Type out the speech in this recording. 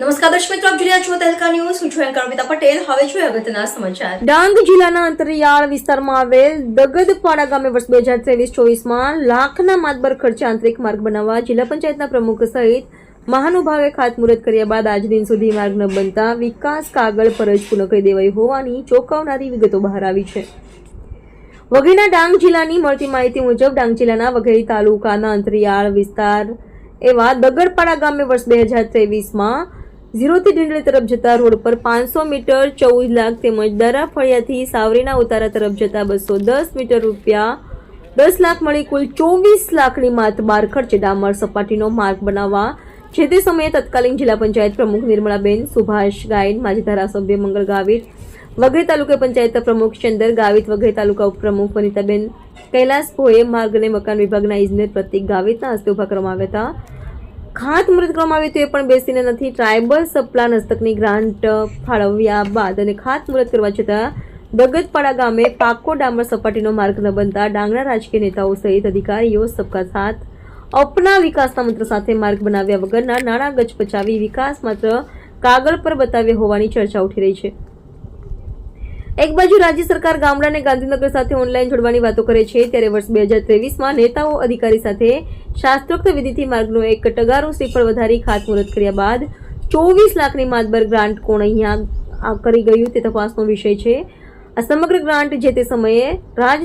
નમસ્કાર દર્શક મિત્રો, આપ જોઈ રહ્યા છો તહેલકા ન્યૂઝ. હું છું એન્કર અમિતા પટેલ. હવે છું અગત્યના સમાચાર. ડાંગ જિલ્લાના અંતરિયાળ વિસ્તારમાં આવેલ દગદપાડા ગામે વર્ષ બે હજાર ત્રેવીસ ચોવીસમાં લાખના માતબર ખર્ચે આંતરિક માર્ગ બનાવવા જિલ્લા પંચાયતના પ્રમુખ સહિત મહાનુભાવે ખાતમુહૂર્ત કર્યા બાદ આજ દિન સુધી માર્ગ ન બનતા વિકાસ કાગળ પર પૂર્ણ કરી દેવાઈ હોવાની ચોંકાવનારી વિગતો બહાર આવી છે. વઘઈના ડાંગ જિલ્લાની મળતી માહિતી મુજબ ડાંગ જિલ્લાના વઘઈ તાલુકાના અંતરિયાળ વિસ્તાર એવા દગડપાડા ગામે વર્ષ બે હજાર ત્રેવીસમાં ઝીરોથી ઢીંડલી તરફ જતા રોડ પર પાંચસો મીટર, ચૌદ લાખ તેમજ દરા ફળિયાથી સાવરીના ઉતારા તરફ જતા બસો દસ મીટર રૂપિયા, દસ લાખ મળી કુલ ચોવીસ લાખની માતબાર ખર્ચે ડામર સપાટીનો માર્ગ બનાવવા. જે તે સમયે તત્કાલીન જિલ્લા પંચાયત પ્રમુખ નિર્મળાબેન સુભાષ ગાયન, માજી ધારાસભ્ય મંગળ ગાવિત વગેરે તાલુકા પંચાયત પ્રમુખ ચંદર ગાવિત વગેરે તાલુકા ઉપપ્રમુખ વનિતાબેન કૈલાસ ભોએ, માર્ગ અને મકાન વિભાગના ઇજનેર પ્રતિક ગાવિતના હસ્તે ઊભા કરવામાં આવ્યા હતા. ખાતમુહૂર્ત કરવામાં આવ્યું તે પણ બેસીને નથી. ટ્રાયબલ સપ્લાન હસ્તકની ગ્રાન્ટ ફાળવ્યા બાદ અને ખાત મુહૂર્ત કરવા છતાં દગતપાડા ગામે પાકો ડામર સપાટીનો માર્ગ ન બનતા ડાંગના રાજકીય નેતાઓ સહિત અધિકારીઓ સબકા સાથ અપના વિકાસના મંત્ર સાથે માર્ગ બનાવ્યા વગરના નાણાં ગજ પચાવી વિકાસ માત્ર કાગળ પર બતાવ્યા હોવાની ચર્ચા ઉઠી રહી છે. એક બાજુ રાજ્ય સરકાર ગામડાને ગાંધીનગર સાથે ઓનલાઈન જોડવાની વાતો કરે છે, ત્યારે વર્ષ બે હજાર ત્રેવીસમાં નેતાઓ અધિકારી સાથે શાસ્ત્રોક્ત વિધિથી માર્ગનો એક ટગારો શ્રીફળ વધારી ખાતમુહૂર્ત કર્યા બાદ ચોવીસ લાખની માતબર ગ્રાન્ટ કોણ અહીંયા કરી ગયું તે તપાસનો વિષય છે. આ સમગ્ર ગ્રાન્ટ જે તે સમયે રાજ